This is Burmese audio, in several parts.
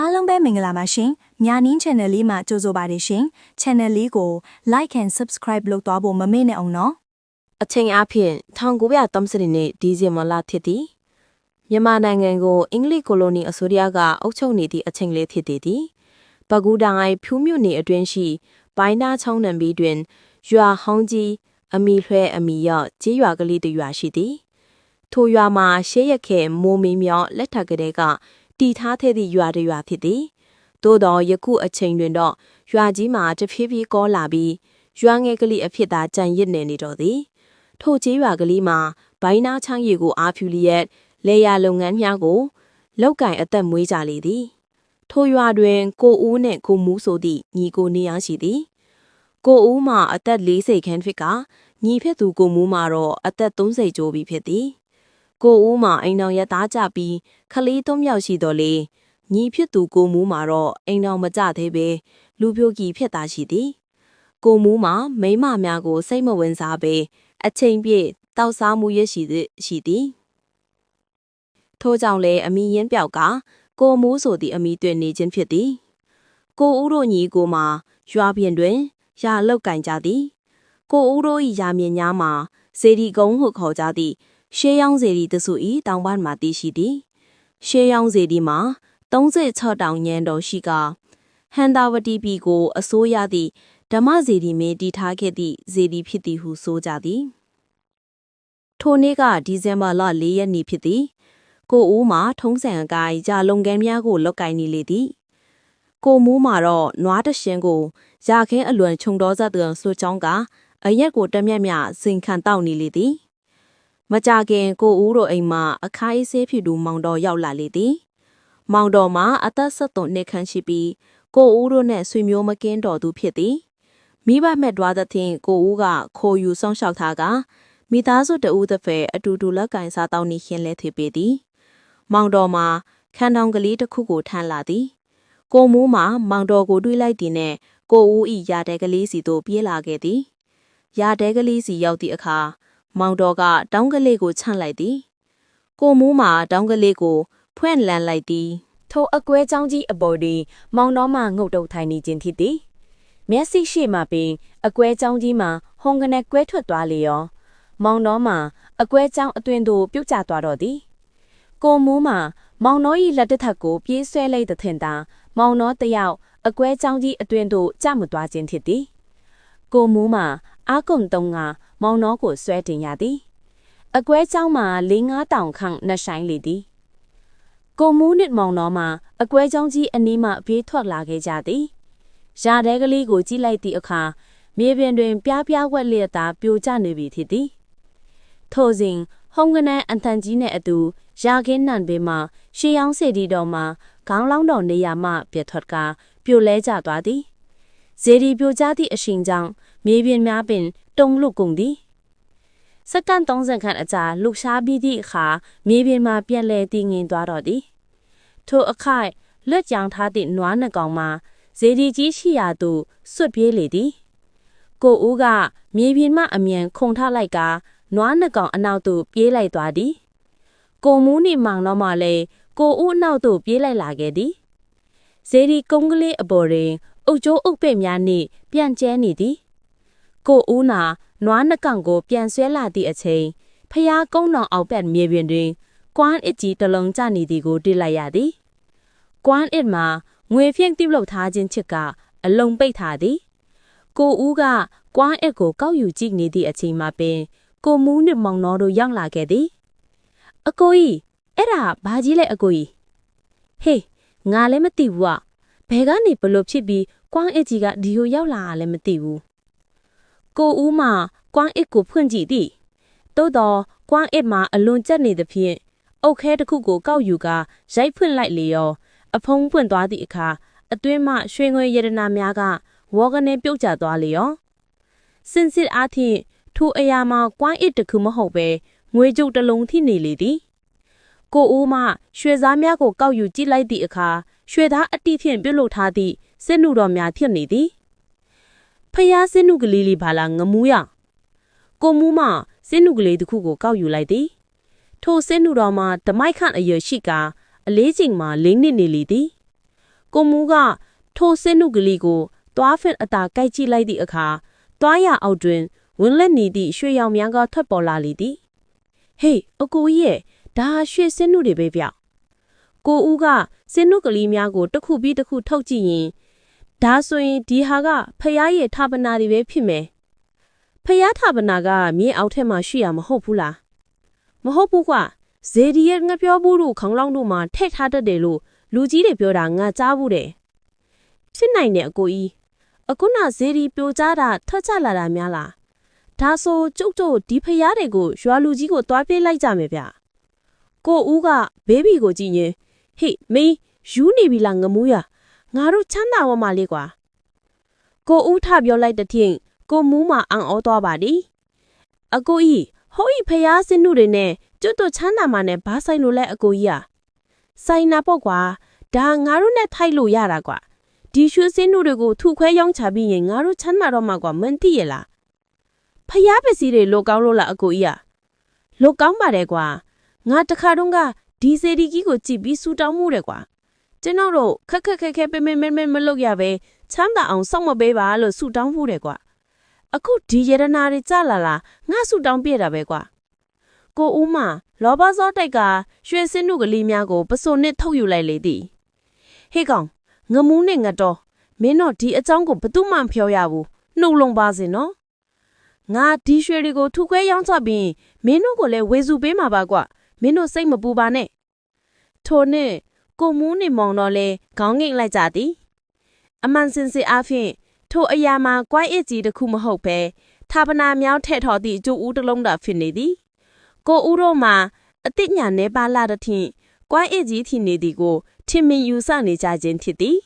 အားလုံးပဲမင်္ဂလာပါရှင်။ညာနင်း channel လေးမှာကြိုဆိုပါရရှင်။ channel လေးကို like and subscribe လုပ်သွားဖို့မမေ့နဲ့အောင်နော်အချိန်အားဖြင့်1930နှစ်ဒီဇင်ဘာလဖြစ်သည်မြန်မာနိုင်ငံကိုအင်္ဂလိပ်ကိုလိုနီအစိုးရကအုပ်ချုပ်နေသည့်အချိန်လေးဖြစ်သည်သည်ပကူးတိုင်းဖြူးမြို့နယ်အတွင်းရှိဘိုင်းနာချောင်းနံဘီတွင်ရွာဟောင်းကြီးအမီလွှဲအမီရော့ကြေးရွာကလေးတစ်ရွာရှိသည်ထိုရွာမှာရှေးရက်ခဲမိုးမင်းမြော့လက်ထက်ကလေးက တီထားခဲ့သည့်ရွာတစ်ရွာဖြစ်သည်သို့တော်ယခုအချိန်တွင်တော့ရွာကြီးမှာတဖြည်းဖြည်းကောလာပြီးရွာငယ်ကလေးအဖြစ်သာကြံရစ်နေနေတော့သည်ထိုကျေးရွာကလေးမှာဘိုင်းနာချောင်းရီကိုအားဖြူလျက်လေယာလုပ်ငန်းများကိုလောက်ကင်အသက်မွေးကြလေသည်ထိုရွာတွင် ကိုဦးနှင့်ကိုမူးဆိုသည့်ညီကိုနေရရှိသည်ကိုဦးမှာအသက်40ခန်းဖြစ်ကညီဖြစ်သူကိုမူးမှာတော့အသက်30ကျော်ပြီဖြစ်သည် ကိုဦးမှာအိမ်တော်ရသားကြပြီးခလေးသုံးယောက်ရှိတော်လေညီဖြစ်သူကိုမူးမှာတော့အိမ်တော်မကြသေးပဲလူပြိုကြီးဖြစ်သားရှိသည်ကိုမူးမှာမိန်းမများကို စိတ်မဝင်စားပဲအချိန်ပြည့်တောက်စားမှုရရှိသည်ရှိသည်ထို့ကြောင့်လည်းအမိရင်ပြောက်ကကိုမူးဆိုသည့်အမိတွင်နေခြင်းဖြစ်သည်ကိုဦးတို့ညီကိုမှာရွာပြင်တွင်ရာလောက်ကင်ကြသည်ကိုဦးတို့၏ရာမြင်များမှာစေဒီကုန်းဟုခေါ်ကြသည့် ရှေးရောင်းစေဒီတစု၏တောင်ပန်းမှာတည်ရှိသည်ရှေးရောင်းစေဒီမှာ36တောင်ညံတော်ရှိကဟန္တာဝတီပြည်ကို အစိုးရသည့်ဓမ္မစေဒီမင်းတည်ထားခဲ့သည့်စေဒီဖြစ်သည်ဟုဆိုကြသည်ထိုနေ့ကဒီဇင်ဘာလ၄ရက်နေ့ဖြစ်သည်ကိုဦးမှာထုံးစံအကိုင်းဂျာလုံကန်းများကိုလောက်ကင်နေလေသည်ကိုမူးမှာတော့နွားတရှင်ကိုရာခင်းအလွန်ခြုံတော်ဇတ်တန်ဆွချောင်းကအရက်ကိုတမျက်မျက်စင်ခံတောက်နေလေသည် မကြခင်ကိုဦးတို့အိမ်မှာအခါအေးဆေးဖြူတူမောင်တော်ရောက်လာလေသည်မောင်တော်မှာအသက်ဆက်သွန်နှစ်ခန့်ရှိပြီးကိုဦးတို့နဲ့ဆွေမျိုးမကင်းတော်သူဖြစ်သည်မိဘမဲ့တွားသဖြင့်ကိုဦးကခိုယူဆောင်ရှောက်ထားကမိသားစုတဦးတစ်ဖက်အတူတူလက်ကင်စားတောင်းနေခင်းလဲထေပေသည်မောင်တော်မှာခန်းတောင်ကလေးတစ်ခုကိုထမ်းလာသည်ကိုမူးမှာမောင်တော်ကိုတွေးလိုက်သည်နဲ့ကိုဦးဤရာတဲကလေးစီသို့ပြေးလာခဲ့သည်ရာတဲကလေးစီရောက်သည့်အခါ မောင်တော်ကတောင်းကလေးကိုချန့်လိုက်သည်ကိုမူးမှာတောင်းကလေးကို ဖွင့်လန်းလိုက်သည်ထိုအကွဲချောင်းကြီးအပေါ်တွင်မောင်တော်မှငုတ်တုတ်ထိုင်နေခြင်းဖြစ်သည်မျက်စိရှိမှပင်အကွဲချောင်းကြီးမှာဟုံကနေကွဲထွက်သွားလေရောမောင်တော်မှအကွဲချောင်းအတွင်သို့ပြုတ်ကျသွားတော့သည်ကိုမူးမှာမောင်တော်၏လက်တစ်ထက်ကိုပြေးဆွဲလိုက်တဲ့ထင်သာမောင်တော်တယောက်အကွဲချောင်းကြီးအတွင်သို့ကျမသွားခြင်းဖြစ်သည်ကိုမူးမှာ အာကုံတုံးကမောင်တော်ကိုဆွဲတင်ရသည်အကွဲချောင်းမှာ၄၅တောင်ခန့်နှဆိုင်လေသည်ကိုမူးနစ်မောင်တော်မှာအကွဲချောင်းကြီးအနီးမှပြေးထွက်လာခဲ့ကြသည်။ရာတဲကလေးကိုကြည့်လိုက်သည့်အခါမြေပြင်တွင် ပြားပြားဝက်လျက်သာပြိုကျနေပြီဖြစ်သည်။ထိုစဉ်ဟုံကနန်းအန်တန်ကြီးနှင့်အတူရာခင်းနန်ပေမှာရှေးရောင်းစေတီတော်မှာခေါင်းလောင်းတော်နေရာမှပြထွက်ကာပြိုလဲကျသွားသည်။ဇေဒီပြိုကျသည့်အရှင်ကြောင့် မြေပြင်များပင် တုံလုကုန်သည်။စက္ကန့်30ခန့်အကြာလှူရှားပြီးသည့်အခါမြေပြင်မှာပြန်လဲတည်ငြိမ်သွားတော့သည်။ထိုအခိုက်လွတ်ကြောင်ထားသည့်နွားနှကောင်မှာဇေဒီကြီးရှိရာသို့ဆွတ်ပြေးလေသည်။ကိုဦးကမြေပြင်မှအမြန်ခုန်ထလိုက်ကနွားနှကောင်အနောက်သို့ပြေးလိုက်သွားသည်။ကိုမူးနှင့်မောင်တော်မှလည်းကိုဦးအနောက်သို့ပြေးလိုက်လာခဲ့သည်။ဇေဒီကုန်းကလေးအပေါ်တွင် အုတ်ကျိုးအုတ်ပဲ့များနှင့်ပြန်ကျဲနေသည်။ ကိုဦးနာနွားနှကောင်ကို ပြန်ဆွဲလာသည့်အချိန်ဖျားကုန်းတော်အောက်ဘက်မြေပြင်တွင်ကွမ်းအစ်ကြီးတစ်လုံးကျနေသည်ကိုတွေ့လိုက်ရသည်။ကွမ်းအစ်မှာငွေဖြင့်ပြုလုပ်ထားခြင်းချစ်ကအလုံးပိတ်ထားသည်။ကိုဦးကကွမ်းအစ်ကိုကောက်ယူကြည့်နေသည့်အချိန်မှာပင် ကိုမူးနှင့်မောင်တော်တို့ရောက်လာခဲ့သည်။အကိုကြီးအဲ့ဒါဘာကြီးလဲအကိုကြီးဟေးငါလည်းမသိဘူးอ่ะဘယ်ကနေဘလို့ဖြစ်ပြီးကွမ်းအစ်ကြီးကဒီကိုရောက်လာတာလည်းမသိဘူး ကိုဦးမှာကွမ်းအစ်ကိုဖွင့်ကြည့်သည်သို့တော့ကွမ်းအစ်မှာအလွန်ကြက်နေသဖြင့်အုတ်ခဲတစ်ခုကိုကောက်ယူကာရိုက်ဖွင့်လိုက်လေရောအဖုံးပွင့်သွားသည့်အခါအတွင်းမှရွှေငွေရတနာများကဝေါကနေပြုတ်ကျသွားလေရောစင်စစ်အားဖြင့်ထိုအရာမှာကွမ်းအစ်တစ်ခုမဟုတ်ပဲငွေကြုတ်တစ်လုံးထိနေလေသည်ကိုဦးမှရွှေသားများကိုကောက်ယူကြည့်လိုက်သည့်အခါရွှေသားအတိဖြင့်ပြုတ်လုထားသည့်စစ်နုတော်များဖြစ်နေသည် ဖျားစစ်နုကလေးလေးပါလားငမူးရကိုမူးမှစစ်နုကလေးတစ်ခုကိုကောက်ယူလိုက်သည်ထိုစစ်နုတော်မှာဓမိုက်ခန့်အရွယ်ရှိကာအလေးချိန်မှာလိမ့်နစ်နေလေသည်ကိုမူးကထိုစင်းနုကလေးကိုတွားဖက်အတာကြိုက်ကြည့်လိုက်သည့်အခါတွားရအောက်တွင်ဝင်လက်နေသည့်ရွှေရောင်များကထွက်ပေါ်လာလေသည်ဟေးအကိုကြီးရဲ့ဒါရွှေစင်းနုတွေပဲဗျကိုဦးကစင်းနုကလေးများကိုတစ်ခုပြီးတစ်ခုထုတ်ကြည့်ရင် ဒါဆိုရင်ဒီဟာကဖယားရဲ့ဌာပနာတွေပဲဖြစ်မယ်ဖယားဌာပနာကမြေအောက်ထက်မှာရှိရမဟုတ်ဘူးလားမဟုတ်ဘူးကွာဇေဒီရဲ့ငပြောဘူးတို့ခေါင်းလောင်းတို့မှာထည့်ထားတတ်တယ်လို့လူကြီးတွေပြောတာငါကြားဘူးတယ်ဖြစ်နိုင်တယ်အကိုကြီးအခုနဇေဒီပြိုကြတာထွက်ချလာတာများလားဒါဆိုကျုပ်တို့ဒီဖရားတွေကိုရွာလူကြီးကိုတွားပြေးလိုက်ကြမယ်ဗျကိုဦးကဘေးဘီကိုကြည့်ရင်ဟေ့မင်းယူနေပြီလားငမူးရ ငါတို့ချမ်းသာဝမလေးကွာကိုဦးထပြောလိုက်တဲ့ထင်ကိုမူးမအံ့ဩသွားပါသည်အကိုကြီးဟိုဤဖရားစင်းနုတွေနဲ့ကျွတ်တို့ချမ်းသာမှနဲ့ဘာဆိုင်လို့လဲအကိုကြီးอ่ะဆိုင်နာပေါ့ကွာဒါငါတို့နဲ့ထိုက်လို့ရတာကွာဒီရွှေစင်းနုတွေကိုထုခွဲရောင်းချပြီးရင်ငါတို့ချမ်းသာတော့မှာကွာမင်းသိရလားဖျားပစ္စည်းတွေလောကောင်းလို့လားအကိုကြီးอ่ะလောကောင်းပါတယ်ကွာငါတခါတုန်းကဒီစေဒီကြီးကိုကြည့်ပြီးစူတောင်းမှုတယ်ကွာ ကျွန်တော်တို့ခက်ခက်ခက်ခက်ပဲမဲမဲမဲမလုပ်ရပဲချမ်းသာအောင်စောင့်မပေးပါလို့စူတောင်းမှုတယ်ကွာအခုဒီရတနာတွေကြလာလားငါစူတောင်းပြတာပဲကွာကိုဦးမလောဘစောတိုက်ကရွှေစင်းနုကလေးများကိုပစုံနဲ့ထုတ်ယူလိုက်လေသည်ဟေးကောင်ငမူးနဲ့ငတော်မင်းတို့ဒီအကြောင်းကိုဘယ်သူမှမပြောရဘူးနှုတ်လုံပါစေနော်ငါဒီရွှေတွေကိုထုခွဲရောင်းချပြီးမင်းတို့ကိုလည်းဝေစုပေးမှာပါကွမင်းတို့စိတ်မပူပါနဲ့ထိုနဲ့ ကိုမူးနေမောင်တော့လဲခေါင်းငိတ်လိုက်ကြသည်အမှန်စင်စစ်အားဖြင့်ထိုအရာမှာကွိုင်းအစ်ကြီးတစ်ခုမဟုတ်ပဲသာပနာမြောင်းထက်ထော်သည့်ကျိုးဦးတစ်လုံးသာဖြစ်နေသည်ကိုဦးတို့မှာအတိညာနေပါလာတဲ့ထင်ကွိုင်းအစ်ကြီးထင်နေသည်ကိုထင်မြင်ယူဆနေကြခြင်းဖြစ်သည်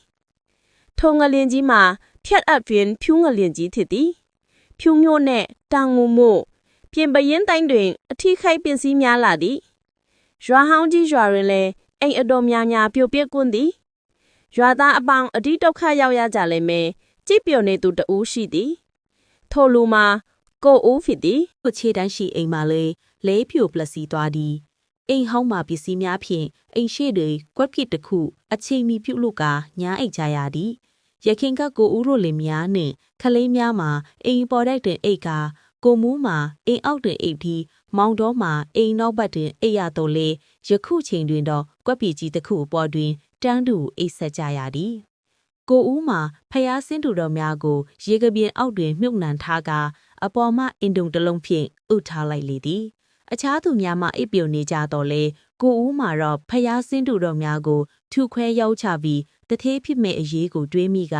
ထုံငလင်ကြီးမှာဖြတ်အပ်ပြင်ဖြူးငလင်ကြီးဖြစ်သည်ဖြူးမျိုးနဲ့တန်ငူမို့ပြင်ပရင်တိုင်းတွင် အထီးခိုက်ပင်စည်းများလာသည်ရွာဟောင်းကြီးရွာတွင်လည်း အိမ်အတော်များများပြိုပြက်ကွန်းသည်ရွာသားအပေါင်းအတိဒုက္ခရောက်ရကြလိမ့်မယ်ကြည်ပြုံနေသူတဦးရှိသည်ထိုလူမှာကိုဦးဖြစ်သည်ကိုခြေတန်းရှိအိမ်မှာလေလဲဖြိုပလက်စီသွားသည်အိမ်ဟောင်းမှာပစ္စည်းများဖြင့်အိမ်ရှိတွေကွက်ပြစ်တစ်ခု အချိန်မီပြုတ်လို့ကညားအိတ်ကြရသည်ရခင်ကကိုဦးတို့လင်များနှင့်ခလေးများမှာအိမ်ပေါ်တိုက်တွင်အိတ်ကကိုမူးမှာအိမ်အောက်တွင်အိတ်ပြီး မောင်တော်မှာအိမ်နောက်ဘက်တွင်အိတ်ရတော့လေယခုချိန်တွင်တော့ကွက်ပြစ်ကြီးတစ်ခုအပေါ်တွင်တန်းတူအိတ်ဆက်ကြရသည်ကိုဦးမှာဖျားစင်းတူတော်များကို ရေကပြင်းအောက်တွင်မြုပ်နှံထားကအပေါ်မှအင်တုံတစ်လုံးဖြင့်ဥထားလိုက်လေသည်အခြားသူများမှအိပ်ပျော်နေကြတော့လေကိုဦးမှာတော့ဖျားစင်းတူတော်များကိုထုခွဲရောက်ချပြီးတသေးဖြစ်မဲ့အရေးကိုတွေးမိက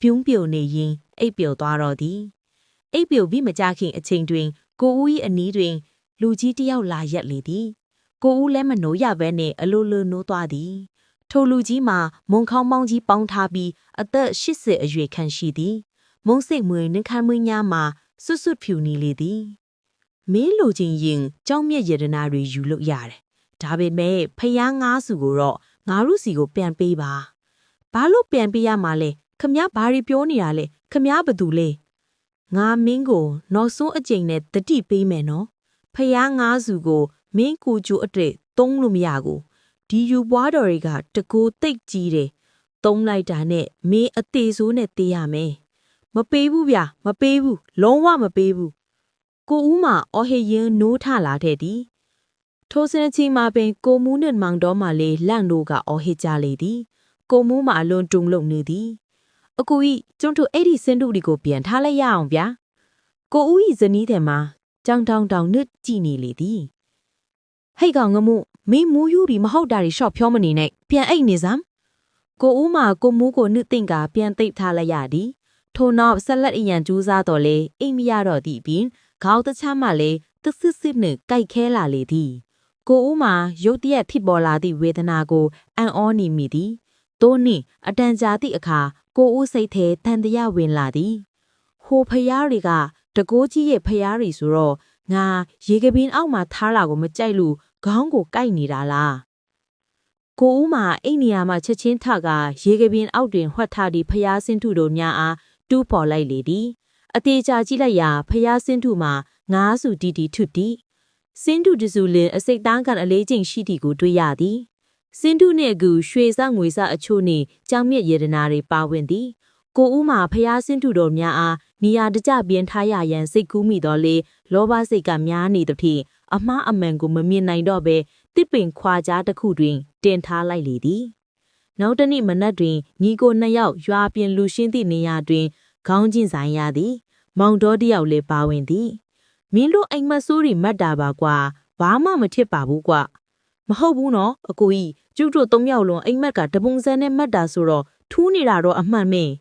ပြုံးပြုံနေရင်အိပ်ပျော်သွားတော့သည်အိပ်ပျော်ပြီးမကြခင်အချိန်တွင် ကိုဦး၏အနီးတွင် လူကြီးတစ်ယောက်လာရက်လေသည်ကိုဦးလည်းမနိုးရဘဲနှင့်အလိုလိုနိုးသွားသည်ထိုလူကြီးမှာမုံခေါင်းပေါင်းကြီးပေါင်းထားပြီးအသက်80အရွယ်ခန့်ရှိသည် မုံစိတ်မွေနှခမ်းမွေးများမှာစွတ်စွတ်ဖြူနေလေသည်မင်းလိုချင်ရင်ကြောင်းမြက်ရတနာတွေယူလို့ရတယ်ဒါပေမဲ့ဖျားငားစုကိုတော့ငါတို့စီကိုပြန်ပေးပါဘာလို့ပြန်ပေးရမှာလဲခမည်းဘာတွေပြောနေတာလဲခမည်းဘသူလဲငါမင်းကိုနောက်ဆုံးအကြိမ်နဲ့တတိပေးမယ်နော် ဖျားငားစုကိုမင်းကိုကျိုးအတွေ့သုံးလို့မရဘူးဒီယူပွားတော်တွေကတကူတိတ်ကြီးတယ်သုံးလိုက်တာနဲ့မင်းအသေးဆိုးနဲ့တေးရမယ်မပေးဘူးဗျမပေးဘူးလုံးဝမပေးဘူးကိုဦးမအော်ဟေရင်နိုးထလာတဲ့သည်ထိုစင်ချီမှာပင်ကိုမူးနဲ့မောင်တော်မှလေလန့်တို့ကအော်ဟစ်ကြလေသည်ကိုမူးမှအလွန်တုံလုံနေသည်အကူကြီးကျွန်းတို့အဲ့ဒီစင်တူဒီကိုပြန်ထားလိုက်ရအောင်ဗျာကိုဦးဤဇနီးတယ်မှာ ကြောင်တောင်တောင်နစ်ကြည့်နေလေသည်ဟိတ်ကောင်ငမှုမင်းမူးယူဒီမဟုတ်တာတွေရှော့ဖြောမနေနဲ့ပြန်အိတ်နေစမ်းကိုဦးမှာကိုမူးကိုနှစ်သိမ့်ကပြန်သိပ်ထားလိုက်ရသည်ထို့နောက်ဆက်လက်အရန်ကျူးစားတော်လေအိမ်မရတော့သည့်ပြင်ခေါင်းတချမ်းမှလည်းတစစ်စစ်နှင့်ကြိုက်ခဲလာလေသည်ကိုဦးမှာရုတ်တရက်ဖြစ်ပေါ်လာသည့်ဝေဒနာကိုအံ့ဩနေမိသည်သို့နှင့်အတန်ကြာသည့်အခါကိုဦးစိတ်ထဲတန်တရဝင်လာသည်ဟိုဖျားတွေက တကိုးကြီးရဲ့ဖျားတွေဆိုတော့ငါရေကပင်အောက်မှာထားလာကိုမကြိုက်လို့ခေါင်းကိုကိုက်နေတာလားကိုဦးမှာအိမ်နေရာမှာချက်ချင်းထကရေကပင်အောက်တွင်ဟွက်ထားသည့်ဖျားစင်းထုတို့များအားတူးပေါ်လိုက်လေသည်အသေးချာကြည့်လိုက်ရာဖျားစင်းထုမှာငါးစုတီတီထွတ်သည်စင်းထုတစုလင်အစိတ်သားကအလေးချိန်ရှိသည်ကိုတွေ့ရသည်စင်းတုနှင့်အကူရွှေစငွေစအချို့နှင့်ကြောင်မြစ်ရတနာတွေပါဝင်သည် ကိုဦးမှာဖျားစင်းတုတော်များအားနေရာတကျပြင်းထားရရန်စိတ်ကူးမိတော်လေလောဘစိတ်ကများနေသဖြင့်အမှားအမှန်ကိုမမြင်နိုင်တော့ဘဲတစ်ပင်ခွာကြားတစ်ခုတွင် တင်ထားလိုက်လေသည်နောက်တစ်နေ့မနက်တွင်ညီကိုနှစ်ယောက်ရွာပြင်လူရှင်းသည့်နေရာတွင်ခေါင်းချင်းဆိုင်ရသည် မောင်တော်တယောက်လည်းပါဝင်သည်မင်းတို့အိမ်မက်ဆိုးတွေမတ်တာပါကွာဘာမှမထစ်ပါဘူးကွာမဟုတ်ဘူးနော်အကိုကြီးကျုပ်တို့သုံးယောက်လုံးအိမ်မက်ကတပုံစံနဲ့မတ်တာဆိုတော့ထူးနေတာတော့အမှန်မင်း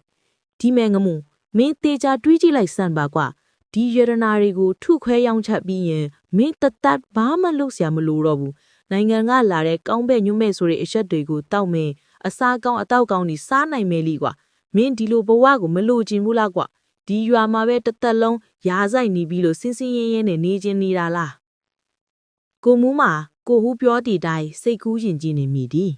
ဒီမဲငမှုမင်းတေချာတွေးကြည့်လိုက်စမ်းပါကွာဒီယရနာတွေကိုထုခွဲရောင်းချက်ပြီးရင်မင်းတသက်ဘာမှလုပ်စရာမလိုတော့ဘူးနိုင်ငံကလာတဲ့ကောင်းဘက်ညွတ်မဲ့ဆိုတဲ့အချက်တွေကိုတောက်မင်းအစားကောင်းအတောက်ကောင်းนี่စားနိုင်မယ်လीကွာမင်းဒီလိုဘဝကိုမလိုချင်ဘူးလားကွာဒီရွာမှာပဲတစ်သက်လုံးရာဆိုင်နေပြီလို့စင်းစင်းရဲရဲနဲ့နေချင်နေတာလားကိုမူးမှာကိုဟူးပြောတည်တိုင်းစိတ်ကူးရင်ကြည်နေမိသည်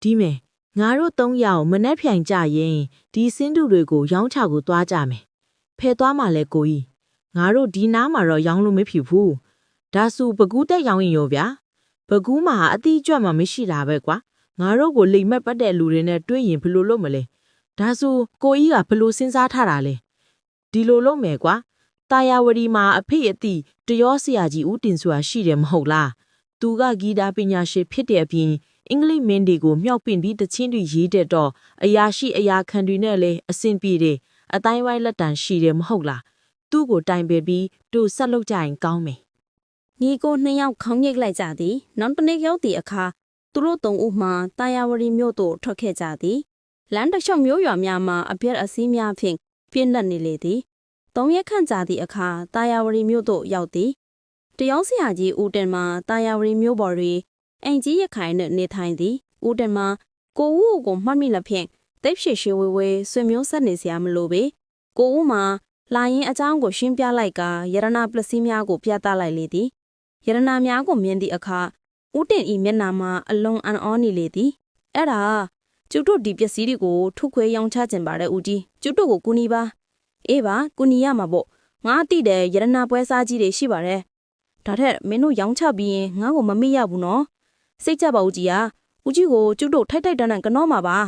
ဒီမဲ့ ငါတို့သုံးယောက်မနှက်ဖြိုင်ကြရင်ဒီစင်းတူတွေကိုရောင်းချကိုသွားကြမယ်ဖဲသွားမှလဲကိုကြီးငါတို့ဒီနားမှာတော့ရောင်းလို့မဖြစ်ဘူးဒါစုပကူးတက်ရောင်းရင်ရောဗျာပကူးမှာအတိအကျမှမရှိတာပဲကွာငါတို့ကိုလိမ်မက်ပတ်တဲ့လူတွေနဲ့တွေ့ရင်ဘယ်လိုလုပ်မလဲဒါဆိုကိုကြီးကဘယ်လိုစဉ်းစားထားတာလဲဒီလိုလုပ်မယ်ကွာတာယာဝတီမှာအဖေအတိတရောဆရာကြီးဦးတင်စွာရှိတယ်မဟုတ်လားသူကဂီတာပညာရှင်ဖြစ်တဲ့အပြင် အင်္ဂလိပ်မင်းတွေကိုမြောက်ပင့်ပြီးတချင်းတွေရေးတဲ့တော့အရာရှိအရာခံတွေနဲ့လည်းအဆင်ပြေတယ်အတိုင်းဝိုင်းလက်တန်ရှိတယ်မဟုတ်လားသူ့ကိုတိုင်ပယ်ပြီးတို့ဆက်လုပ်ကြရင်ကောင်းမယ်ညီကိုနှစ်ယောက်ခေါင်းညိတ်လိုက်ကြသည်နောက်တစ်နေ့ရောက်သည့်အခါသူတို့သုံးဦးမှတာယာဝရီမြို့သို့ထွက်ခဲ့ကြသည်လမ်းတစ်လျှောက်မြို့ရွာများမှာအပြက်အစည်းများဖြင့်ပြင်းလက်နေလေသည်သုံးရက်ခန့်ကြာသည့်အခါတာယာဝရီမြို့သို့ရောက်သည်တယောက်ဆရာကြီးဦးတင်မှတာယာဝရီမြို့ပေါ်တွင် အင်ကြီးရခိုင်နှင့်နေထိုင်သည်ဦးတင်မှကိုဦးကိုမှတ်မိလဖြင့်တိတ်ရှိရှိဝေဝေဆွေမျိုးဆက်နေစရာမလိုပေကိုဦးမှာလာရင်အကြောင်းကိုရှင်းပြလိုက်ကယရနာပလစီများကိုပြသလိုက်လေသည်ယရနာများကိုမြင်သည့်အခါဦးတင်ဤမျက်နှာမှာအလွန်အံ့ဩနေလေသည်အဲ့ဒါကျုပ်တို့ဒီပစ္စည်းတွေကိုထုတ်ခွဲရောင်းချခြင်းပါတဲ့ဦးကြီးကျုပ်တို့ကိုကူညီပါအေးပါကူညီရမှာပေါ့ငါအတိတဲ့ယရနာပွဲစားကြီးတွေရှိပါတယ်ဒါထက်မင်းတို့ရောင်းချပြီးရင်ငါ့ကိုမမေ့ရဘူးနော် စိတ်ကြပါဦးကြီးอ่ะဦးကြီးကိုကျုပ်တို့ထိုက်ထိုက်တန်းတန်းကနောမှာပါ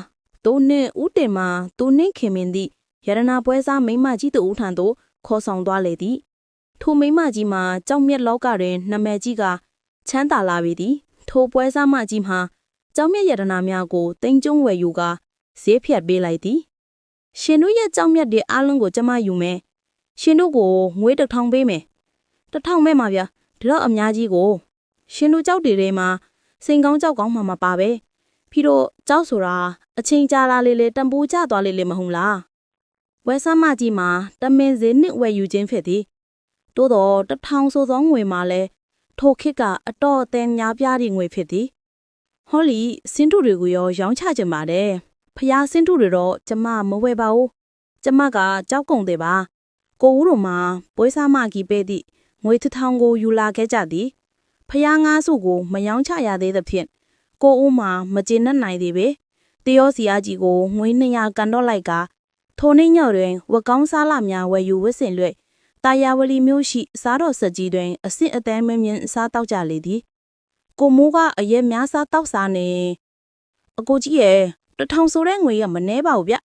တိုးနဲ့ဦးတင်မှာတိုးနှင်းခင်မင်းသည့်ရတနာပွဲစားမိမကြီးတူဦးထံသို့ခေါ်ဆောင်သွားလေသည်ထိုမိမကြီးမှာကြောက်မြက်လောကတွင်နမည်ကြီးကချမ်းသာလာပြီသည်ထိုပွဲစားမကြီးမှာကြောက်မြက်ရတနာများကိုတင်ကျုံဝယ်ယူကာဈေးဖြတ်ပေးလိုက်သည်ရှင်တို့ရဲ့ကြောက်မြက်တွေအားလုံးကိုကျမယူမယ်ရှင်တို့ကိုငွေတစ်ထောင်ပေးမယ်တစ်ထောင်မဲ့မှာဗျာဒီတော့အများကြီးကို ရှင်တို့ကြောက်တွေထဲမှာ စိန်ကောင်းကြောက်ကောင်းမှမပါပဲပြီးတော့ကြောက်ဆိုတာအချိန်ကြာလာလေလေတံပိုးကျသွားလေလေမဟုတ်လားဝဲဆမ်းမကြီးမှာတမင်စင်းနှစ်ဝယ်ယူခြင်းဖြစ်သည်တိုးတော့တထောင်ဆိုသောငွေမှာလဲထိုခေတ်ကအတော့အသင်းများပြားသည့်ငွေဖြစ်သည်ဟောလီစင်းထုတွေကိုရောရောင်းချကြပါတယ်ဖျားစင်းထုတွေတော့ကျမမဝယ်ပါဘူးကျမကကြောက်ကုန်တယ်ပါကိုဦးတို့မှာပွဲစားမကြီးပဲသည့်ငွေတစ်ထောင်ကိုယူလာခဲ့ကြသည် ဖျားငါးစုကိုမယောင်းချရသေးသဖြင့်ကိုဦးမှာမကျေနပ်နိုင်သေးပေတယောစီယာကြီးကိုငွေ200ကန်တော့လိုက်ကထိုနေ့ညတွင်ဝကောင်းစားလာများဝယ်ယူဝစ်စင်လွဲ့တာယာဝလီမျိုးရှိစားတော်ဆက်ကြီးတွင်အစစ်အသေးမင်းမြင်းစားတောက်ကြလေသည်ကိုမိုးကအရက်များစားတောက်စားနေအကိုကြီးရဲ့တထောင်ဆိုတဲ့ငွေကမနှဲပါဘူးဗျ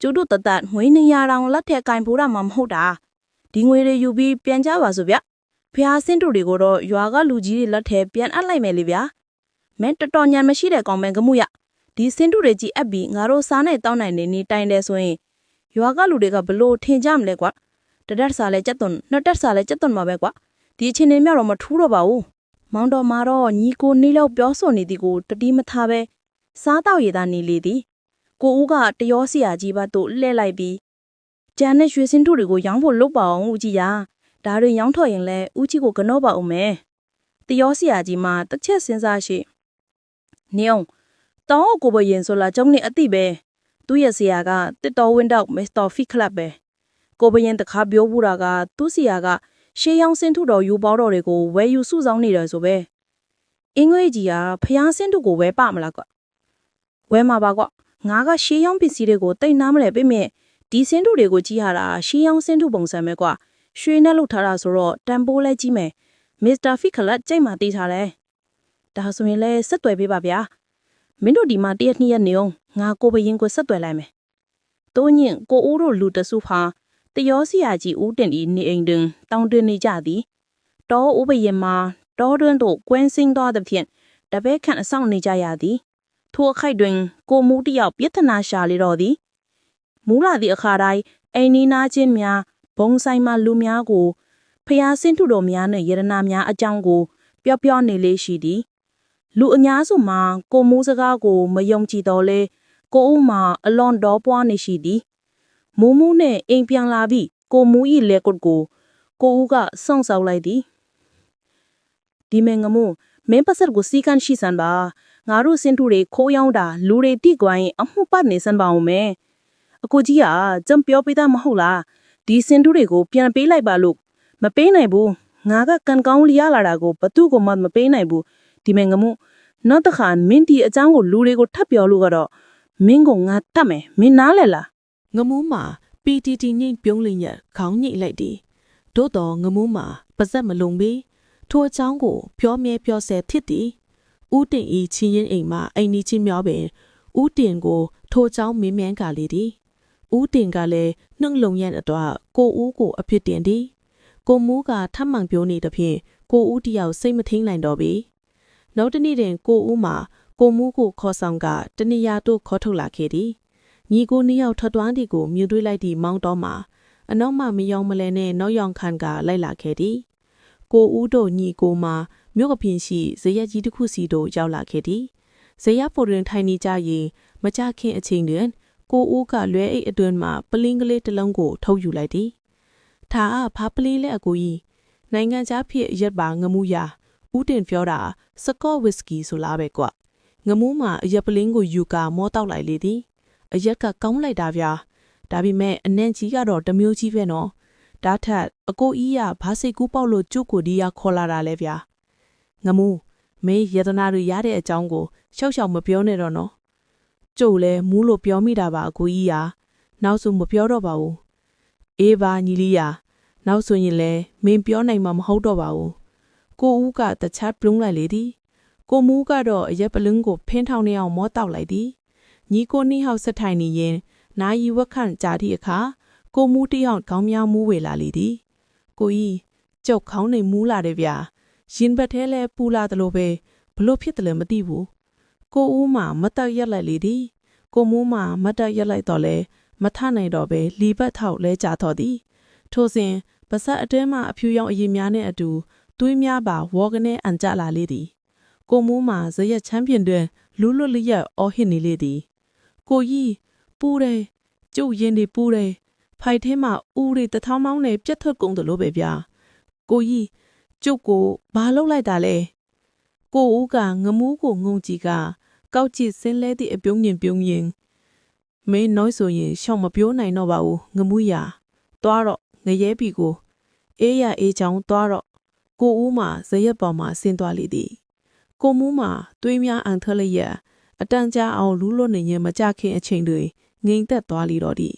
ကျုပ်တို့တသက်ငွေ200တောင်လက်ထက်ကင်ဖိုးတာမှမဟုတ်တာဒီငွေတွေယူပြီးပြန်ကြပါစို့ဗျ ဖျားစင်းတို့တွေကိုတော့ရွာကလူကြီးတွေလက်ထဲပြန်အပ်လိုက်မယ်လေဗျာမင်းတော်တော်ညံမရှိတဲ့ကောင်ပဲကမှုရဒီစင်းတို့တွေကြီးအပ်ပြီးငါတို့စားနဲ့တောင်းနိုင်နေနေတိုင်တယ်ဆိုရင်ရွာကလူတွေကဘလို့ထင်ကြမလဲကွာတတက်စားလဲကြက်သွန်နှစ်တက်စားလဲကြက်သွန်မှာပဲကွာဒီအချင်းနေမြောက်တော့မထူးတော့ပါဘူးမောင်တော်မာတော့ညီကိုနေလောက်ပြောဆိုနေသည်ကိုတတိမထားပဲစားတော့ရည်သားနေလေသည်ကိုဦးကတရောစီယာကြီးဘတ်တို့လှဲ့လိုက်ပြီးကျန်တဲ့ရွှေစင်းတို့တွေကိုရောင်းဖို့လုပ်ပါအောင်ဦးကြီးရာ ဒါတွေရောင်းထော်ရင်လဲဦးကြီးကိုကနော့ပါအောင်မယ်တရောစီယာကြီးမှာတစ်ချက်စဉ်းစားရှိနေအောင်တောင်းကိုဘရင်ဆိုလာကျုံနေအတိပဲသူ့ရဲ့ဆရာကတစ်တော်ဝင်းတော့မစ္စတာဖီကလပ်ပဲကိုဘရင်တခါပြောဘူးတာကသူ့ဆရာကရှေးရောင်းစင်းထုတော်ယူပေါတော်တွေကိုဝယ်ယူစုဆောင်းနေတယ်ဆိုပဲအင်္ဂလိပ်ကြီးကဖျားစင်းထုကိုဝယ်ပမလားကွဝယ်မှာပါကွငါကရှေးရောင်းပစ္စည်းတွေကိုတိတ်နားမလဲပြမြင့်ဒီစင်းထုတွေကိုကြီးရတာရှေးရောင်းစင်းထုပုံစံပဲကွ ရွှေနဲ့လုပ်ထားတာဆိုတော့တန်ပိုးလဲကြီးမယ်မစ္စတာဖီကလပ်ကြိတ်မှတီးထားတယ်ဒါဆိုရင်လည်းဆက်သွယ်ပေးပါဗျာမင်းတို့ဒီမှာတရက်နှစ်ရက်နေအောင်ငါကိုဘရင်ကိုဆက်သွယ်လိုက်မယ်တိုးညင်ကိုဦးတို့လူတစုဖာတရောစီယာကြီးဦးတင်ဒီနေအိမ်တွင်တောင်းတွင်နေကြသည်တောဦးဘရင်မှာတောတွင်တို့ကွင်းစင်းသွားသည်ဖြင့်တပည့်ခန့်အဆောင်နေကြရသည်ထိုအခိုက်တွင် ကိုမူတယောက်ပြဿနာရှာလေတော့သည်မူလာသည့်အခါတိုင်းအိမ်နီးနားချင်းများ ဘုံဆိုင်မှလူများကိုဖျားစင်းထုတော်များနှင့်ယရနာများအကြောင်းကိုပြောပြောနေလေးရှိသည်လူအများစုမှာကိုမိုးစကားကိုမယုံကြည်တော့လဲကိုဦးမှာအလွန်တော်ပွားနေရှိသည်မူးမူးနဲ့အိမ်ပြန်လာပြီးကိုမူးဤလက်ကုတ်ကိုကိုဦးကစောင့်ဆောင်လိုက်သည်ဒီမင်ငမုမင်းပစက်ကိုစီကန်ရှိစံပါငါတို့စင်တူတွေခိုးရောက်တာလူတွေတိကွိုင်းအမှုပတ်နေစံပါအောင်မဲအကိုကြီးကကြံပြောပေးတာမဟုတ်လား ဒီစင်တူတွေကိုပြန်ပေးလိုက်ပါလို့မပေးနိုင်ဘူးငါကကန်ကောင်းလျာလာတာကိုဘသူ့ကိုမှမပေးနိုင်ဘူးဒီမင်ငမုနောက်တစ်ခါမင်းဒီအကြောင်းကိုလူတွေကိုထပ်ပြောလို့ကတော့မင်းကငါတတ်မယ်မင်းနားလဲလားငမူးမှာ PTT ညိတ်ပြုံးလင်းရခေါင်းညိတ်လိုက်သည်သို့တော်ငမူးမှာပါဇက်မလုံပြီးထိုအချောင်းကိုပြောမြဲပြောဆဲဖြစ်သည်ဥတင်ဤချင်းရင်အိမ်မှာအိမ်နီးချင်းများပင်ဥတင်ကိုထိုအချောင်းမင်းမြန်းကလေးသည် ဥတင်ကလည်းနှုတ်လုံရန်အတွက်ကိုဦးကိုအဖြစ်တင်သည်ကိုမူးကထပ်မံပြောနေသဖြင့်ကိုဦးတယောက်စိတ်မထိန်နိုင်တော့ပြီနောက်တစ်နေ့တွင်ကိုဦးမှာကိုမူးကိုခေါ်ဆောင်ကတနေရာတို့ခေါ်ထုတ်လာခဲ့သည်ညီကိုနှစ်ယောက်ထွက်သွားသည်ကိုမြင်တွေ့လိုက်သည့်မောင်းတော်မှာအနောက်မှမယောင်မလဲနဲ့နောက်ယောင်ခန်ကလိုက်လာခဲ့သည်ကိုဦးတို့ညီကိုမှာမြို့ကပင်ရှိဇရက်ကြီးတစ်ခုစီတို့ရောက်လာခဲ့သည်ဇရက်ပေါ်တွင်ထိုင်နေကြရင်မကြခင်အချိန်တွင် ကိုဦးကလွဲအိတ်အတွင်းမှပလင်းကလေးတစ်လုံးကိုထုတ်ယူလိုက်သည်ဒါအဖာပလင်းလက်အကိုကြီးနိုင်ငံခြားဖြစ်ရက်ပါငမှုရာဦးတင်ပြောတာစကော့ဝစ်စကီဆိုလားပဲကွငမှုမှာအရက်ပလင်းကိုယူကာမောတောက်လိုက်လေသည်အရက်ကကောင်းလိုက်တာဗျာဒါပေမဲ့အနန့်ကြီးကတော့တမျိုးကြီးပဲနော်ဒါထက်အကိုအီးရဘာစိတ်ကူးပေါက်လို့ကျုပ်ကိုဒီရခေါ်လာတာလဲဗျာငမူမင်းယတနာတွေရတဲ့အကြောင်းကိုရှောက်ရှောက်မပြောနဲ့တော့နော် ကျုပ်လည်းမူးလို့ပြောမိတာပါအကိုကြီးရနောက်ဆိုမပြောတော့ပါဘူးအေးပါညီလေးရနောက်ဆိုရင်လည်းမင်းပြောနိုင်မှာမဟုတ်တော့ပါဘူးကိုဦးကတခြားပြုံးလိုက်လေသည်ကိုမူးကတော့အရက်ပလင်းကိုဖင်းထောင်နေအောင်မောတောက်လိုက်သည်ညီကိုနှိဟောက်ဆက်ထိုင်နေရင်နာယီဝက်ခန့်ကြာသည့်အခါကိုမူးတယောက်ခေါင်းများမူးဝေလာလေသည်ကိုကြီးကျုပ်ခေါင်းနေမူးလာတယ်ဗျာရင်ဘတ်ထဲလဲပူလာတယ်လို့ပဲဘလို့ဖြစ်တယ်လဲမသိဘူး ကိုဦးမှမတက်ရက်လိုက်လေသည်ကိုမူးမှမတက်ရက်လိုက်တော့လဲမထနိုင်တော့ပဲလီဘတ်ထောက်လဲကြာတော့သည် ထိုစဉ်ပါဆက်အတွင်းမှအဖြူရောင်အရင်များနဲ့အတူသွေးများပါဝေါ်ကနေအန်ကြလာလေသည် ကိုမူးမှဇရက်ချမ်းပြင်တွင်လူးလွတ်လျက်အော်ဟစ်နေလေသည် ကိုကြီးပူတယ်ကျုပ်ရင်တွေပူတယ်ဖိုက်ထဲမှာဦးတွေတထောင်းမောင်းနဲ့ပြတ်ထွက်ကုန်တယ်လို့ပဲဗျာကိုကြီးကျုပ်ကိုဘာလုပ်လိုက်တာလဲ ကိုဦးကငမူးကိုငုံကြည့်ကကောက်ကြည့်စင်းလဲသည့်အပြုံးရင်ပြုံးရင်မင်း nói ဆိုရင်ရှောင်မပြောနိုင်တော့ပါဘူးငမူးရသွားတော့ငရဲပြီကိုအေးရအေးချောင်းသွားတော့ကိုဦးမှာဇရက်ပေါ်မှာဆင်းသွားလေသည်ကိုမူးမှာသွေးများအန်ထလျက်အတန်ကြာအောင်လူးလွတ်နေရင်မကြခင်အချိန်တွေငိမ်သက်သွားလီတော့သည်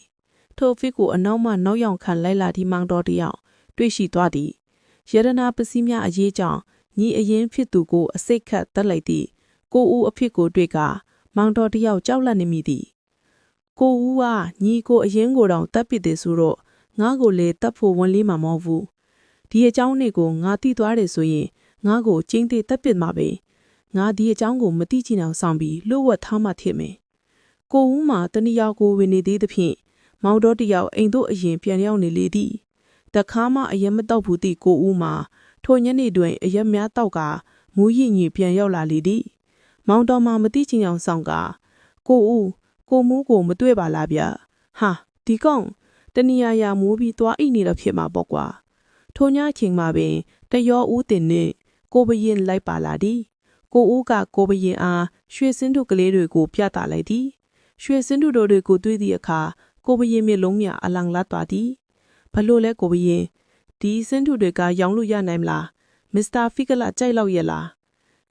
ထိုဖစ်ကိုအနောက်မှနောက်ယောင်ခံလိုက်လာသည့်မောင်တော်တယောက်တွေ့ရှိသွားသည်ယရနာပစ္စည်းများအရေးကြောင့် ညီအရင်ဖြစ်သူကိုအစိတ်ခတ်တက်လိုက်သည်ကိုဦးအဖြစ်ကိုတွေ့ကမောင်တော်တယောက်ကြောက်လန့်နေမိသည်ကိုဦးကညီကိုအရင်ကိုတောင်တပ်ပစ်တယ်ဆိုတော့ငါ့ကိုလေတပ်ဖို့ဝန်လေးမှာမဟုတ်ဘူးဒီအကြောင်းတွေကိုငါသိသွားတယ်ဆိုရင်ငါ့ကိုကျင်းသေးတပ်ပစ်မှာပဲငါဒီအကြောင်းကိုမသိချင်အောင်ဆောင်ပြီးလှုပ်ဝက်ထားမှထစ်မယ်။ကိုဦးမှာတနည်းယောက်ကိုဝင်နေသေးသဖြင့်မောင်တော်တယောက်အိမ်သို့အရင်ပြန်ရောက်နေလေသည်။တခါမှအရက်မတော့ဘူးသည့်ကိုဦးမှာ ထိုညနေတွင်အရက်များတောက်ကမူးရင်ကြီးပြန်ရောက်လာလေသည်။မောင်တော်မှာမသိချင်အောင်ဆောင်ကကိုဦးကိုမူးကိုမတွေ့ပါလားဗျ။ဟာဒီကောင်တဏီယာယာမိုးပြီးသွားအိနေတော့ဖြစ်မှာပေါ့ကွာ။ထိုညချိန်မှာပင်တရောဦးတင်နှင့်ကိုဘရင်လိုက်ပါလာသည်ကိုဦးကကိုဘရင်အားရွှေစင်းတို့ကလေးတွေကိုပြသလိုက်သည်ရွှေစင်းတို့တွေကိုတွေ့သည့်အခါကိုဘရင်မျက်လုံးများအလံလတ်သွားသည်ဘလို့လဲကိုဘရင် ဒီစင်းတို့တွေကရောင်းလို့ရနိုင်မလားမစ္စတာဖီကလာကြိုက်လောက်ရဲ့လား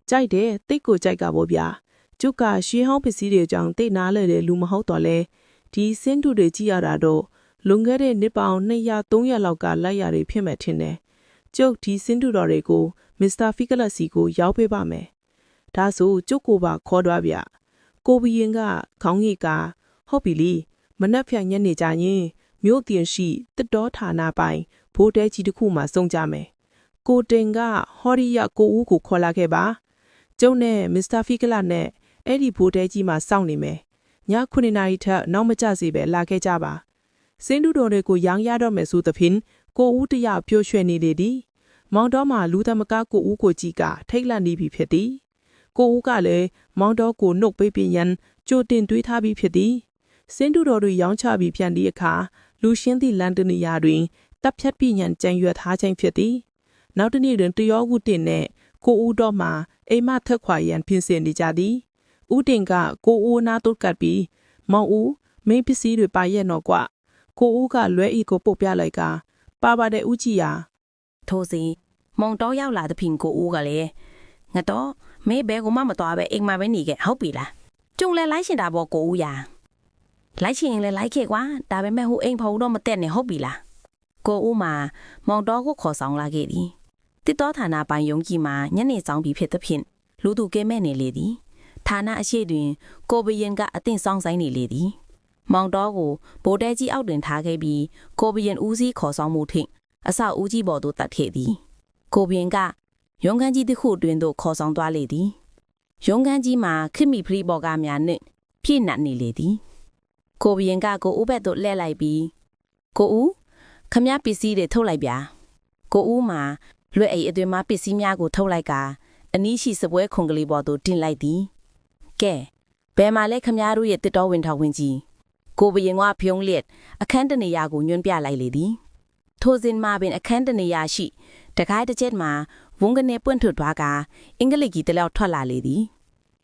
ကြိုက်တယ်တိတ်ကိုကြိုက်ကြပါဗျာကျုပ်ကရှေးဟောင်းပစ္စည်းတွေကြောင့်တိတ်နားလဲတဲ့လူမဟုတ်တော့လဲဒီစင်းတို့တွေကြည့်ရတာတော့လွန်ခဲ့တဲ့နှစ်ပေါင်း200 300လောက်ကလိုက်ရတွေဖြစ်မဲ့ထင်တယ်ကျုပ်ဒီစင်းတူတော်တွေကိုမစ္စတာဖီကလစီကိုရောက်ပေးပါမယ်ဒါဆိုကျုပ်ကိုပါခေါ်သွားဗျကိုဘီရင်ကခေါင်းကြီးကဟုတ်ပြီလီမနှက်ဖြန်ညနေကြရင် မြို့တင်ရှိတစ်တော်ဌာနပိုင်ဘိုးတဲကြီးတစ်ခုမှစုံကြမယ်ကိုတင်ကဟော်ရီယကိုဦးကိုခေါ်လာခဲ့ပါကျုံနဲ့မစ္စတာဖီကလာနဲ့အဲ့ဒီဘိုးတဲကြီးမှစောင့်နေမယ်ည9နာရီထက်နောက်မကျစေပဲလာခဲ့ကြပါစင်းတူတော်တွေကိုရောင်းရတော့မယ်ဆိုသဖြင့်ကိုဦးတရပြို့ရွှဲနေလေသည်မောင်တော်မှာလူသမကကိုဦးကိုကြီးကထိတ်လန့်နေပြီဖြစ်သည်ကိုဦးကလည်းမောင်တော်ကိုနှုတ်ပေးပြရန်ကြိုတင်တွေးထားပြီးဖြစ်သည်စင်းတူတော်တွေရောင်းချပြီးပြန်သည့်အခါ လူရှင်းသည့်လန်ဒနီယာတွင်တပ်ဖြတ်ပြညံကြံရွက်ထားခြင်းဖြစ်သည်နောက်တစ်နေ့တွင်တရောခုတင်နှင့်ကိုဦးတော်မှာအိမ်မထက်ခွာရန်ပြင်ဆင်နေကြသည်ဦးတင်ကကိုဦးနာတုတ်ကပ်ပြီးမောင်ဦးမင်းပစ္စည်းတွေပါရဲ့တော့ကွကိုဦးကလွဲဤကိုပုတ်ပြလိုက်ကပါပါတဲ့ဦးကြီးယာထိုစီမုံတော့ရောက်လာတဲ့ဖင်ကိုဦးကလည်းငါတော့မေးဘဲကိုမမတော်ပဲအိမ်မှာပဲနေခဲ့ဟုတ်ပြီလားကျုံလဲလိုက်ရှင်တာပေါ့ကိုဦးရာ လိုက်ရှင်ရင်လဲလိုက်ခဲ့ကွာဒါပေမဲ့ဟိုအိမ်ဖို့တော့မတက်နဲ့ဟုတ်ပြီလားကိုဦးမှာမောင်တော်ကိုခေါ်ဆောင်လာခဲ့သည်တစ်တော်ဌာနပိုင်ယုံကြည်မှာညနေဆောင်ပြီးဖြစ်သဖြင့်လူသူကဲမဲ့နေလေသည်ဌာနအရှိတွင် ကိုဘရင်ကအသင့်ဆောင်ဆိုင်နေလေသည်မောင်တော်ကိုဗိုလ်တဲကြီးအောက်တွင်ထားခဲ့ပြီးကိုဘရင်ဦးစီးခေါ်ဆောင်မှုထိအဆောက်ဦးကြီးပေါ်သို့တတ်ခဲ့သည်ကိုဘရင်ကရုံးခန်းကြီးတစ်ခုအတွင်းသို့ခေါ်ဆောင်သွားလေသည်ရုံးခန်းကြီးမှာခိမိဖရီဘော်ကများနှင့်ပြည့်နှက်နေလေသည် ကိုဘရင်ကကိုဦးဘက်သို့လှည့်လိုက်ပြီးကိုဦးခမည်းပစ္စည်းတွေထုတ်လိုက်ဗျာကိုဦးမှာလွယ်အိမ်အတွင်မှပစ္စည်းများကိုထုတ်လိုက်ကအနီးရှိစပွဲခုံကလေးပေါ်သို့တင်လိုက်သည်ကဲဘယ်မှာလဲခမည်းတို့ရဲ့တစ်တော်ဝင်ထောင်ဝင်ကြီးကိုဘရင်ကဖျုံးလက်အခန်းတနေရာကိုညွှန်းပြလိုက်လေသည်ထိုစဉ်မှာပင်အခန်းတနေရာရှိတခိုင်းတစ်ချက်မှာဝုန်းကနေပွင့်ထွက်သွားကအင်္ဂလိပ်ကြီးတစ်လောက်ထွက်လာလေသည်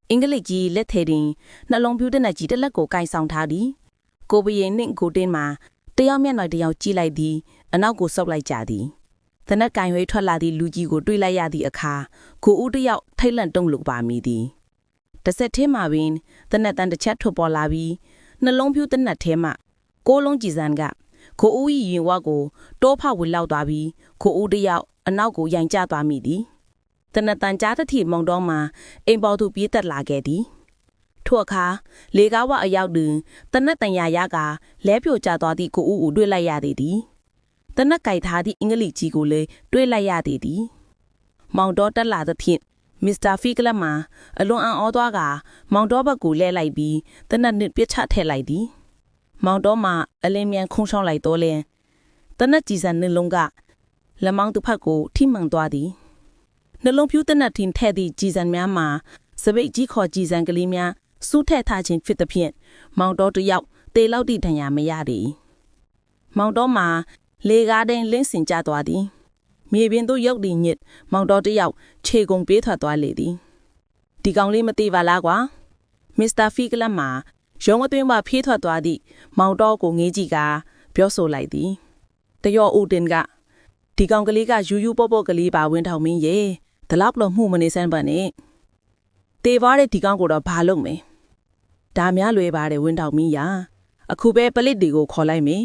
အင်္ဂလိပ်ကြီးလက်ထဲတွင်နှလုံးပြူးတဲ့နက်ကြီးတစ်လက်ကိုကင်ဆောင်ထားသည် ကိုဘရင်နှင့်ကိုတင်းမှာတယောက်မျက်နှာတယောက်ကြည့်လိုက်သည်အနောက်ကိုဆုပ်လိုက်ကြသည်သနက်ကင်ရွေးထွက်လာသည့်လူကြီးကိုတွေးလိုက်ရသည့်အခါကိုဦးတယောက်ထိတ်လန့်တုန်လှုပ်ပါမိသည်တစ်ဆက်ထဲမှာပင်သနက်တန်တစ်ချက်ထွက်ပေါ်လာပြီးနှလုံးပြူးတဲ့နက်ထဲမှကိုလုံးကြည်စံကကိုဦးဤရင်ဝါကိုတောဖဝေလောက်သွားပြီးကိုဦးတယောက်အနောက်ကိုရိုင်ကျသွားမိသည်တနတန်ကြားတစ်ထီမုံတော့မှအိမ်ပေါ်သူပြေးတက်လာခဲ့သည် ထို့အခါလေကားဝအရောက်တွင်တနက်တန်ရာရကလဲပြိုကျသွားသည့်ကိုဦးကိုတွေ့လိုက်ရသည်သည်တနက်ကြိုက်ထားသည့်အင်္ဂလိပ်ကြီးကိုလည်းတွေ့လိုက်ရသည်သည်မောင်တော်တက်လာသဖြင့်မစ္စတာဖီကလပ်မှာအလွန်အံ့ဩသွားကမောင်တော်ဘက်ကိုလဲလိုက်ပြီးတနက်နှစ်ပြစ်ချထည့်လိုက်သည်မောင်တော်မှာအလင်းမြန်ခုံဆောင်လိုက်တော့လင်တနက်ကြည်စံနှလုံးကလက်မောင်းတစ်ဖက်ကိုထိမှန်သွားသည်နှလုံးဖြူးတနက်ထင်ထဲ့သည့်ကြည်စံများမှာစပိတ်ကြီးခေါ်ကြည်စံကလေးများ စူးထက်ထားခြင်းဖြစ်သဖြင့်မောင်တော်တစ်ယောက်တေလောက်သည့်ဒဏ်ရာမရသည်မောင်တော်မှာလေကားတဲ့လင်းစင်ကျသွားသည်မြေပြင်သို့ရောက်သည့်ညစ်မောင်တော်တစ်ယောက်ခြေကုန်ပေးထွက်သွားလေသည်ဒီကောင်လေးမသေးပါလားကွာမစ္စတာဖီကလပ်မှာရုံးအတွင်းမှဖေးထွက်သွားသည့်မောင်တော်ကိုငေးကြည့်ကပြောဆိုလိုက်သည်တယောဦးတင်ကဒီကောင်ကလေးကယူယူပေါ့ပေါ့ကလေးပါဝင်းထောင်မင်းရေဒလောက်လို့မှုမနေစမ်းပါနဲ့တေပါတဲ့ဒီကောင်ကိုတော့ဘာလုပ်မယ် ဒါများလွယ်ပါတယ်ဝင်းထောင်မင်းရာအခုပဲပလစ်တွေကိုခေါ်လိုက်မယ်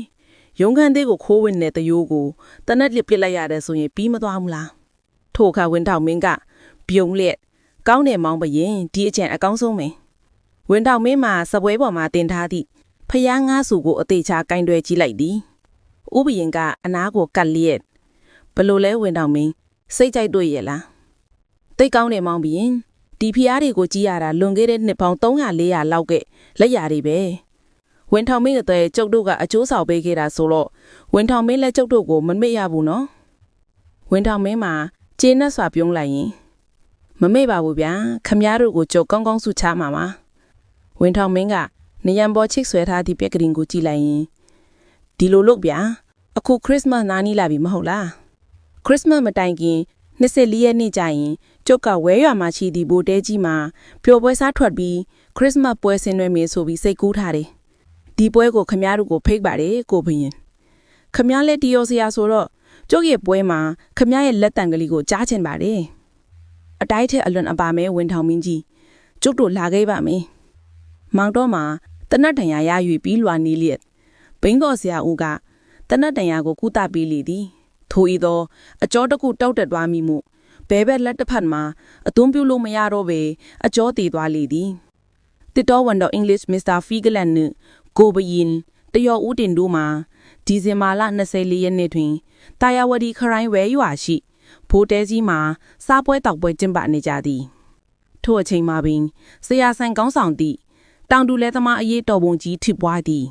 ရုံးခန်းသေးကိုခိုးဝင်တဲ့တယိုးကိုတနက်လစ်ပစ်လိုက်ရတယ်ဆိုရင်ပြီးမသွားဘူးလားထို့အခါဝင်းထောင်မင်းကပြုံးလက်ကောင်းတယ်မောင်းပရင်ဒီအကျင့်အကောင်းဆုံးပဲဝင်းထောင်မင်းမှာစပွဲပေါ်မှာတင်ထားသည့်ဖျားငါးစုကိုအသေးချာကင်တွယ်ကြည့်လိုက်သည်ဥပယင်ကအနားကိုကတ်လျက်ဘလို့လဲဝင်တော့မင်းစိတ်ကြိုက်တွေ့ရဲ့လားတိတ်ကောင်းတယ်မောင်ဘရင် ဒီဖျားတွေကိုကြည့်ရတာလွန်ခဲ့တဲ့နှစ်ပေါင်း300 400လောက်ကလက်ရာတွေပဲဝင်ထောင်မင်းတဲ့ကျုပ်တို့ကအကျိုးဆောင်ပေးခဲ့တာဆိုတော့ဝင်ထောင်မင်းလက်ကျုပ်တို့ကိုမမေ့ရဘူးနော်ဝင်ထောင်မင်းမှာကျေနပ်စွာပြုံးလိုက်ရင်မမေ့ပါဘူးဗျာခမည်းတော်ကိုကြုတ်ကောင်းကောင်းဆုချမှာပါဝင်ထောင်မင်းကနေရန်ပေါ်ချစ်ဆွဲထားသည့်ပြက်ကရင်ကိုကြည့်လိုက်ရင်ဒီလိုလုပ်ဗျာအခုခရစ်စမတ်နားနီးလာပြီမဟုတ်လားခရစ်စမတ်မတိုင်ခင်24ရက်နေ့ကျရင် ကျုပ်ကဝဲရွာမှာရှိသည့်ဘိုတဲကြီးမှာပျော်ပွဲစားထွက်ပြီးခရစ်စမတ်ပွဲဆင်နွှဲမယ်ဆိုပြီးစိတ်ကူးထားတယ်ဒီပွဲကိုခမည်းတော်ကိုဖိတ်ပါတယ်ကိုဘရင်ခမည်းလက်တီယောဆရာဆိုတော့ကျုပ်ရဲ့ပွဲမှာခမည်းရဲ့လက်တံကလေးကိုကြားချင်ပါတယ်အတိုင်းထက်အလွန်အပါမဲဝင်ထောင်မင်းကြီးကျုပ်တို့လာခဲ့ပါမယ်မောင်တော့မှာတနတ်တန်ရာရယူပြီးလွာနေလျက်ဘိန်းကောဆရာဦးကတနတ်တန်ရာကိုကုသပေးလေသည်ထိုဤသောအကျော်တခုတောက်တက်သွားမိမှု ဘဲဘက်လက်တစ်ဖက်မှာအသွင်းပြုလို့မရတော့ပဲအကျော်တည်သွားလေသည်တစ်တော်ဝန်တော် English Mr. Figland နှင့်ကိုဘရင်တယောဦးတင်တို့မှာဒီဇင်ဘာလ24ရက်နေ့တွင်တာယာဝတီခရိုင်ဝဲရွာရှိဘိုးတဲကြီးမှာစားပွဲတောက်ပွဲကျင်းပနေကြသည်ထို့အချိန်မှာပင်ဆရာဆန်ကောင်းဆောင်သည့်တောင်တူလဲသမားအရေးတော်ပုံကြီးထိပွားသည်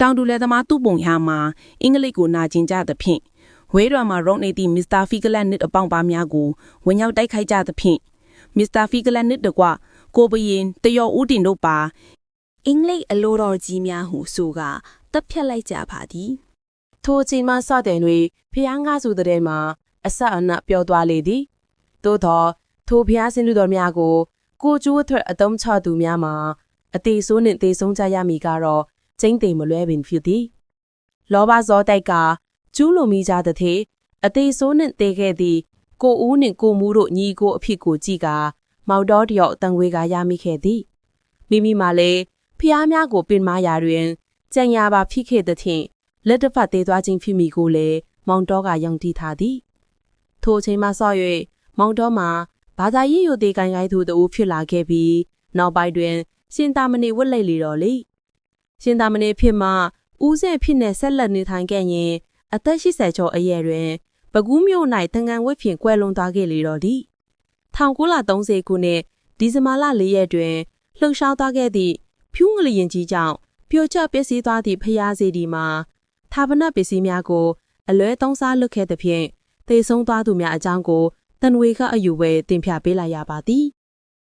တောင်တူလဲသမားသူ့ပုံရမှာအင်္ဂလိပ်ကိုနာကျင်ကြသဖြင့် ဝဲတော်မှာရုံနေသည့်မစ္စတာဖီဂလန်နစ်အပေါင်းပါများကိုဝင်ရောက်တိုက်ခိုက်ကြသဖြင့်မစ္စတာဖီဂလန်နစ်တကွကိုဘရင်တယောဦးတင်တို့ပါအင်္ဂလိပ်အလိုတော်ကြီးများဟုဆိုကတပ်ဖြတ်လိုက်ကြပါသည်ထိုအချိန်မှစတဲ့တွင်ဖျားငါဆိုတဲ့မှာအဆက်အနက်ပြောသွားလေသည်သို့သောထိုဖျားစင်လူတော်များကို ကိုကျိုးအထွတ်အတုံးချသူများမှာအသေးဆိုးနှင့်သေဆုံးကြရမည်ကတော့ကျင်းသိမ်မလွဲပင်ဖြစ်သည်လောဘဇောတိုက်က ကျူးလွန်မိကြသဖြင့်အသေးဆိုးနှင့်သေခဲ့သည့်ကိုဦးနှင့်ကိုမူးတို့ညီကိုအဖြစ်ကိုကြည့်ကမောက်တော်တယောက်တန်ခွေကရမိခဲ့သည်မိမိမှလည်းဖျားများကိုပင်မရာတွင်ကြံရပါဖြစ်ခဲ့သဖြင့်လက်တစ်ဖက်သေးသွားခြင်းဖြစ်မိကိုလည်းမောင်တော်ကယုံကြည်ထားသည်ထိုအချိန်မှဆော့၍မောင်တော်မှာဘာသာရေးယိုသေးကိုင်ကိုင်သူတို့ဖြစ်လာခဲ့ပြီးနောက်ပိုင်းတွင်ရှင်သာမဏေဝတ်လိုက်လေတော်လေရှင်သာမဏေဖြစ်မှဦးဆဲဖြစ်နေဆက်လက်နေထိုင်ခဲ့ရင် အသက်80ကျော်အရွယ်တွင်ပကူးမြို့၌တန်ကန်ဝက်ဖြင့်ကွယ်လွန်သွားခဲ့လေတော်သည်1930ခုနှစ်ဒီဇင်ဘာလ4ရက်တွင်လှုပ်ရှားသွားခဲ့သည့်ဖြူးငလျင်ကြီးကြောင့်ပြိုကျပျက်စီးသွားသည့်ဖျားစီဒီမှာဌာပနပစ္စည်းများကိုအလွဲသုံးစားလုပ်ခဲ့သဖြင့်သေဆုံးသွားသူများအကြောင်းကိုတန်ဝေကအယူဝဲတင်ပြပေးလိုက်ရပါသည်။